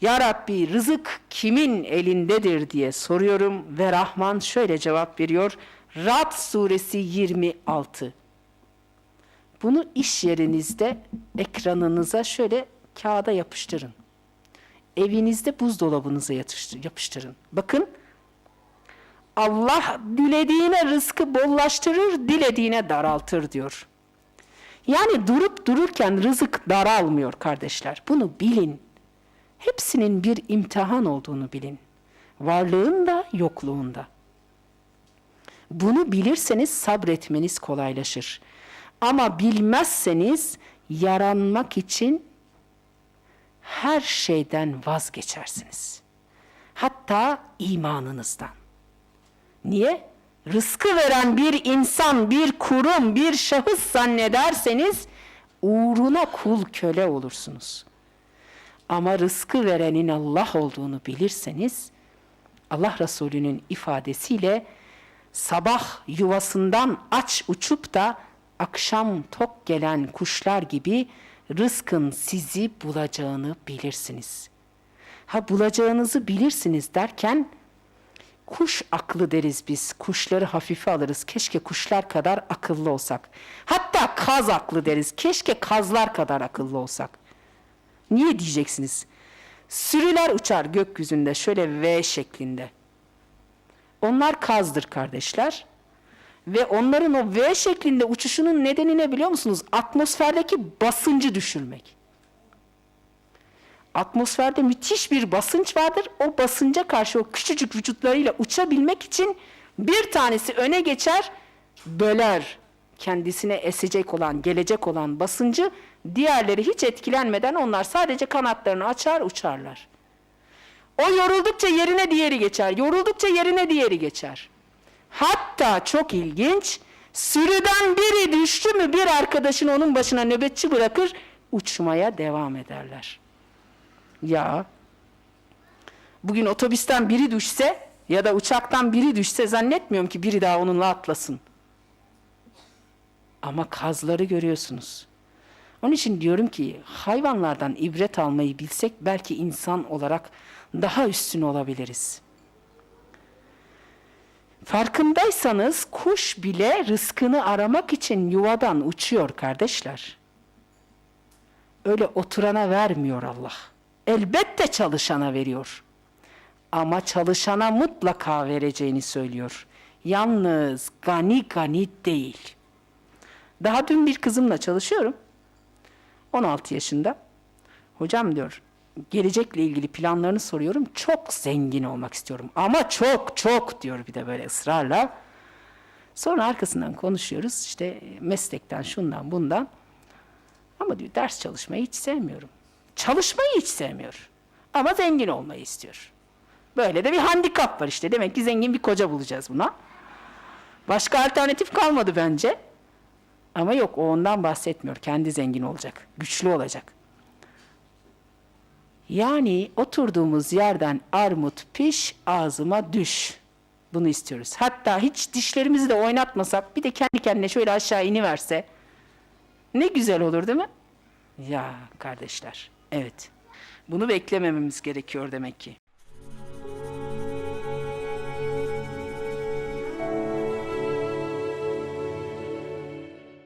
Ya Rabbi rızık kimin elindedir diye soruyorum ve Rahman şöyle cevap veriyor. Rad suresi 26. Bunu iş yerinizde ekranınıza şöyle kağıda yapıştırın. Evinizde buzdolabınıza yapıştırın. Bakın Allah dilediğine rızkı bollaştırır, dilediğine daraltır diyor. Yani durup dururken rızık daralmıyor kardeşler. Bunu bilin. Hepsinin bir imtihan olduğunu bilin. Varlığın da yokluğun da. Bunu bilirseniz sabretmeniz kolaylaşır. Ama bilmezseniz yaranmak için her şeyden vazgeçersiniz. Hatta imanınızdan. Niye? Rızkı veren bir insan, bir kurum, bir şahıs zannederseniz uğruna kul köle olursunuz. Ama rızkı verenin Allah olduğunu bilirseniz Allah Resulü'nün ifadesiyle sabah yuvasından aç uçup da akşam tok gelen kuşlar gibi rızkın sizi bulacağını bilirsiniz. Ha bulacağınızı bilirsiniz derken kuş aklı deriz biz. Kuşları hafife alırız. Keşke kuşlar kadar akıllı olsak. Hatta kaz aklı deriz. Keşke kazlar kadar akıllı olsak. Niye diyeceksiniz? Sürüler uçar gökyüzünde şöyle V şeklinde. Onlar kazdır kardeşler. Ve onların o V şeklinde uçuşunun nedeni ne biliyor musunuz? Atmosferdeki basıncı düşürmek. Atmosferde müthiş bir basınç vardır. O basınca karşı o küçücük vücutlarıyla uçabilmek için bir tanesi öne geçer, böler. Kendisine esecek olan, gelecek olan basıncı diğerleri hiç etkilenmeden onlar sadece kanatlarını açar, uçarlar. O yoruldukça yerine diğeri geçer. Yoruldukça yerine diğeri geçer. Hatta çok ilginç, sürüden biri düştü mü bir arkadaşını onun başına nöbetçi bırakır, uçmaya devam ederler. Ya bugün otobüsten biri düşse ya da uçaktan biri düşse zannetmiyorum ki biri daha onunla atlasın. Ama kazları görüyorsunuz. Onun için diyorum ki hayvanlardan ibret almayı bilsek belki insan olarak daha üstün olabiliriz. Farkındaysanız kuş bile rızkını aramak için yuvadan uçuyor kardeşler. Öyle oturana vermiyor Allah. Elbette çalışana veriyor. Ama çalışana mutlaka vereceğini söylüyor. Yalnız gani gani değil. Daha dün bir kızımla çalışıyorum. 16 yaşında. Hocam diyor, gelecekle ilgili planlarını soruyorum. Çok zengin olmak istiyorum. Ama çok çok diyor bir de böyle ısrarla. Sonra arkasından konuşuyoruz. İşte meslekten şundan bundan. Ama diyor ders çalışmayı hiç sevmiyorum. Çalışmayı hiç sevmiyor. Ama zengin olmayı istiyor. Böyle de bir handikap var işte. Demek ki zengin bir koca bulacağız buna. Başka alternatif kalmadı bence. Ama yok o ondan bahsetmiyor. Kendi zengin olacak. Güçlü olacak. Yani oturduğumuz yerden armut piş ağzıma düş. Bunu istiyoruz. Hatta hiç dişlerimizi de oynatmasak bir de kendi kendine şöyle aşağı iniverse ne güzel olur değil mi? Ya kardeşler evet bunu beklemememiz gerekiyor demek ki.